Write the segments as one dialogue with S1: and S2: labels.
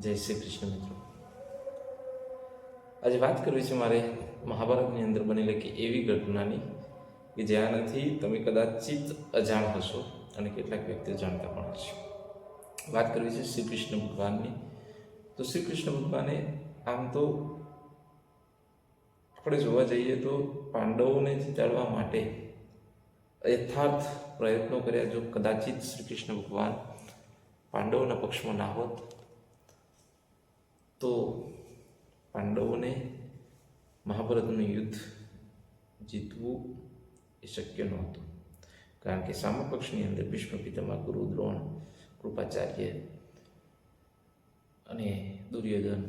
S1: જય શ્રી કૃષ્ણ મિત્રો. આજે વાત કરવી છે મારે મહાભારતની અંદર બનેલી કે એવી ઘટનાની કે જ્યાંથી તમે કદાચિત અજાણ હશો અને કેટલાક વ્યક્તિઓ જાણતા પણ હશે. વાત કરવી છે શ્રી કૃષ્ણ ભગવાનની. તો શ્રી કૃષ્ણ ભગવાને આમ તો આપણે જોવા જઈએ તો પાંડવોને જીતાડવા માટે યથાર્થ પ્રયત્નો કર્યા જો કદાચિત શ્રી કૃષ્ણ ભગવાન પાંડવોના પક્ષમાં ના હોત. તો પાંડવોને મહાભારતનું યુદ્ધ જીતવું એ શક્ય નહોતું. કારણ કે સામપક્ષની અંદર ભીષ્મ પિતામહ ગુરુ દ્રોણ, કૃપાચાર્ય અને દુર્યોધન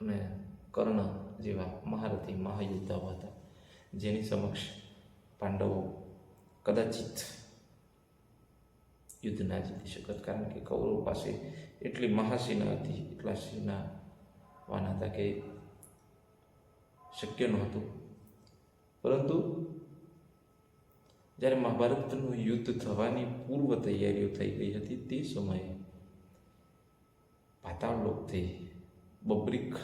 S1: અને કર્ણ જેવા મહારથી મહાયોદ્ધાઓ હતા. જેની સમક્ષ પાંડવો કદાચિત યુદ્ધ ના જીતી શકત કારણ કે કૌરવ પાસે એટલી મહાસેના હતી, એટલા સેના વાન હતા કે શક્ય નહોતું. પરંતુ જ્યારે મહાભારતનું યુદ્ધ થવાની પૂર્વ તૈયારીઓ થઈ ગઈ હતી, તે સમયે પાતાળ લોકથી બબ્રિક,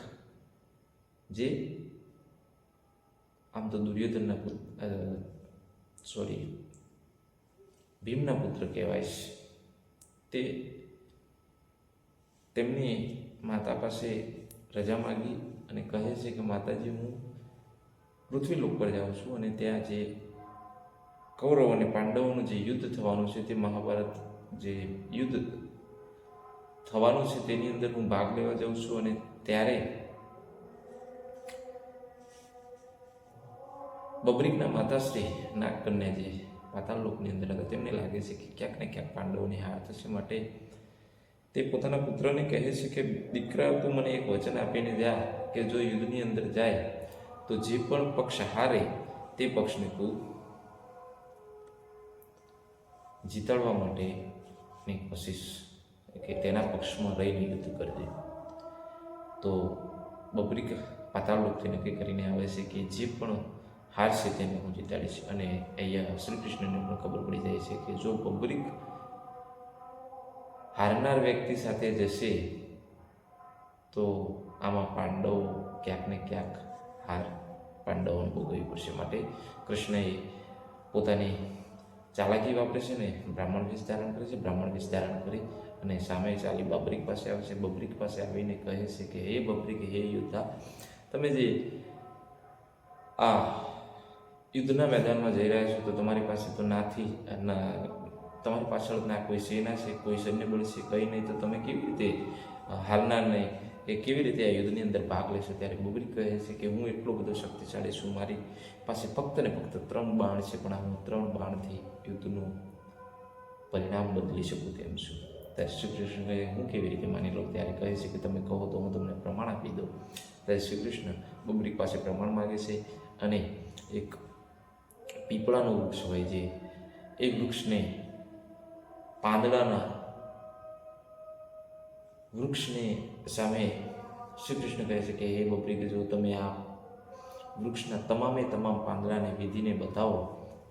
S1: જે આમ તો દુર્યોધનના સોરી ભીમના પુત્ર કહેવાય છે. તે તેમની માતા પાસે રજા માગી અને કહે છે કે, માતાજી, હું પૃથ્વીલોક પર જાઉં છું અને ત્યાં જે કૌરવ અને પાંડવોનું જે યુદ્ધ થવાનું છે, તે મહાભારત જે યુદ્ધ થવાનું છે, તેની અંદર હું ભાગ લેવા જાઉં છું અને ત્યારે બબરીકના માતાશ્રી નાગકન્યા જે પાતાળ લોકની અંદર હતા તેમને લાગે છે કે ક્યાંક ને ક્યાંક પાંડવોની હાર થશે માટે? તે પોતાના પુત્રને કહે છે કે, દીકરા, તું મને એક વચન આપીને જા કે જો યુદ્ધની અંદર જાય, તો જે પણ પક્ષ હારે તે પક્ષને તું જીતાડવા માટેની કોશિશ કે તેના પક્ષમાં રહીને યુદ્ધ કરજે. તો બબરી પાતાળ લોકથી નક્કી કરીને આવે છે કે જે પણ હાર છે તેને હું જીતાડીશ. અને અહીંયા શ્રી કૃષ્ણને પણ ખબર પડી જાય છે કે જો પબ્લિક હારનાર વ્યક્તિ સાથે જશે, તો આમાં પાંડવો ક્યાંક ને ક્યાંક હાર પાંડવોને ભોગવવી પડશે માટે. કૃષ્ણએ પોતાની ચાલાકી વાપરે છે ને બ્રાહ્મણ વેશ ધારણ કરે છે, બ્રાહ્મણ વેશ ધારણ કરી અને સામે ચાલી બબરીક પાસે આવે છે. બબ્રિક પાસે આવીને કહે છે કે, હે બબ્રિક, હે યોદ્ધા, તમે જે આ યુદ્ધના મેદાનમાં જઈ રહ્યા છો તો તમારી પાસે તો નાથી તમારી પાછળ ના કોઈ સેના છે, કોઈ સૈન્ય બળ છે, કંઈ નહીં, તો તમે કેવી રીતે હારનાર નહીં કે કેવી રીતે આ યુદ્ધની અંદર ભાગ લેશો? ત્યારે બુબરી કહે છે કે હું એટલો બધો શક્તિશાળી છું, મારી પાસે ફક્ત ને ફક્ત ત્રણ બાણ છે, પણ હું ત્રણ બાણથી યુદ્ધનું પરિણામ બદલી શકું તેમ છું. ત્યારે શ્રી કૃષ્ણ કહે, હું કેવી રીતે માની લઉં? ત્યારે કહે છે કે તમે કહો તો હું તમને પ્રમાણ આપી દઉં. ત્યારે શ્રી કૃષ્ણ બબરી પાસે પ્રમાણ માગે છે અને એક પીપળાનું વૃક્ષ હોય જે એ વૃક્ષને પાંદડાના વૃક્ષને સામે શ્રી કૃષ્ણ કહે છે કે, હે બપરી કે જો તમે આ વૃક્ષના તમામે તમામ પાંદડાને વિધિને બતાવો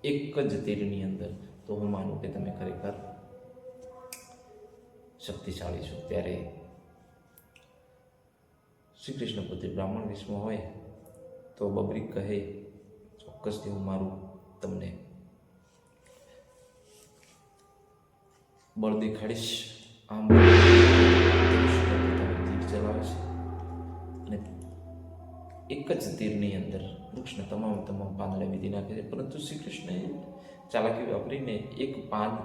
S1: એક જ તીરની અંદર, તો હું માનું કે તમે ખરેખર શક્તિશાળી છો. ત્યારે શ્રી કૃષ્ણ પોતે બ્રાહ્મણ વિશ્વમાં હોય, તો બબરી કહે, ચોક્કસથી હું મારું તમને. બળ દેખાડીશ આમ તીર ચલાવે છે. અને એક જ તીરની અંદર વૃક્ષના તમામ તમામ પાંદડા વીધી નાખે છે. પરંતુ શ્રી કૃષ્ણએ ચાલાકી વાપરીને એક પાન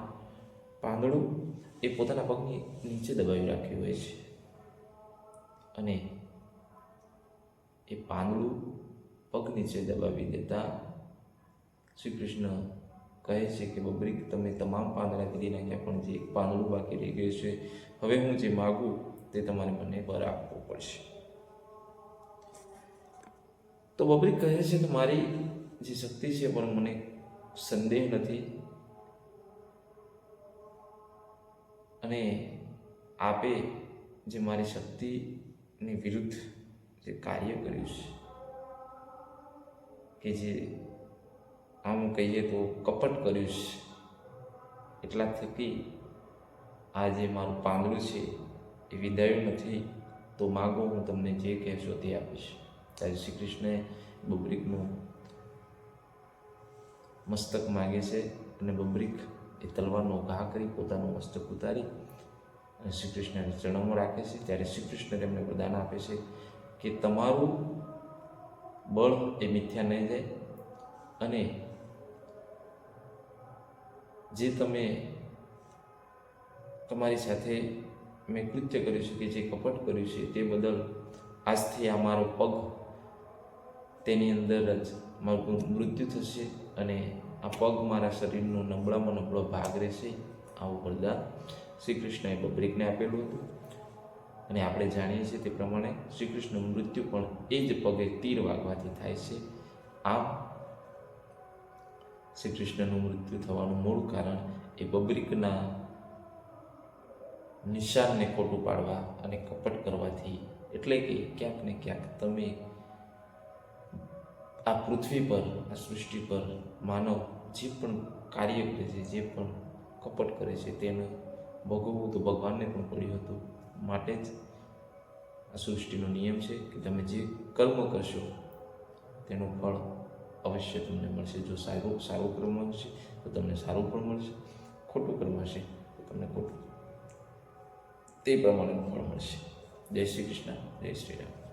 S1: પાંદડું એ પોતાના પગની નીચે દબાવી રાખ્યું હોય છે. અને એ પાંદડું પગ નીચે દબાવી દેતા શ્રી કૃષ્ણ કહે છે કે, બબરીક, તમે તમામ પાંદડા કરી નાખ્યા, પણ જે એક પાંદડું બાકી રહી ગયું છે, હવે હું જે માગું તે તમારે મને બર આપવો પડશે. તો બબરીક કહે છે કે, મારી જે શક્તિ છે, પણ મને સંદેહ નથી. અને આપે જે મારી શક્તિની વિરુદ્ધ જે કાર્ય કર્યું છે, કે જે આમ કહીએ તો કપટ કર્યું છે. એટલા થકી આ જે મારું પાંદડું છે એ વિદાયું નથી, તો માગો હું તમને જે કહેશો તે આપીશ. ત્યારે શ્રી કૃષ્ણે બબરીકનું મસ્તક માગે છે અને બબરીક એ તલવારનો ઘા કરી પોતાનું મસ્તક ઉતારી અને શ્રી કૃષ્ણને ચરણમાં રાખે છે. ત્યારે શ્રી કૃષ્ણ તેમને પ્રદાન આપે છે કે તમારું બળ એ મિથ્યા નહીં જાય અને જે તમે તમારી સાથે મેં કૃત્ય કર્યું છે કે જે કપટ કર્યું છે તે બદલ આજથી આ મારો પગ તેની અંદર જ મારું મૃત્યુ થશે અને આ પગ મારા શરીરનો નબળામાં નબળો ભાગ રહેશે. આવું વરદાન. શ્રી કૃષ્ણએ બબ્રિકને આપેલું હતું. અને આપણે જાણીએ છીએ તે પ્રમાણે શ્રી કૃષ્ણનું મૃત્યુ પણ એ જ પગે તીર વાગવાથી થાય છે. આમ શ્રી કૃષ્ણનું મૃત્યુ થવાનું મૂળ કારણ એ બબ્રિકના નિશાનને ખોટું પાડવા અને કપટ કરવાથી એટલે કે ક્યાંક ને ક્યાંક તમે આ પૃથ્વી પર, આ સૃષ્ટિ પર માનવ જે પણ કાર્ય કરે છે, જે પણ કપટ કરે છે, તેને ભોગવવું તો ભગવાનને પણ પડ્યું હતું. માટે જ આ સૃષ્ટિનો નિયમ છે કે તમે જે કર્મ કરશો, તેનું ફળ અવશ્ય તમને મળશે. જો સારું સારું કર્મ હશે, તો તમને સારું પણ મળશે. ખોટું કર્મ હશે, તો તમને ખોટું. તે પ્રમાણેનું ફળ મળશે. જય શ્રી કૃષ્ણ. જય શ્રી રામ.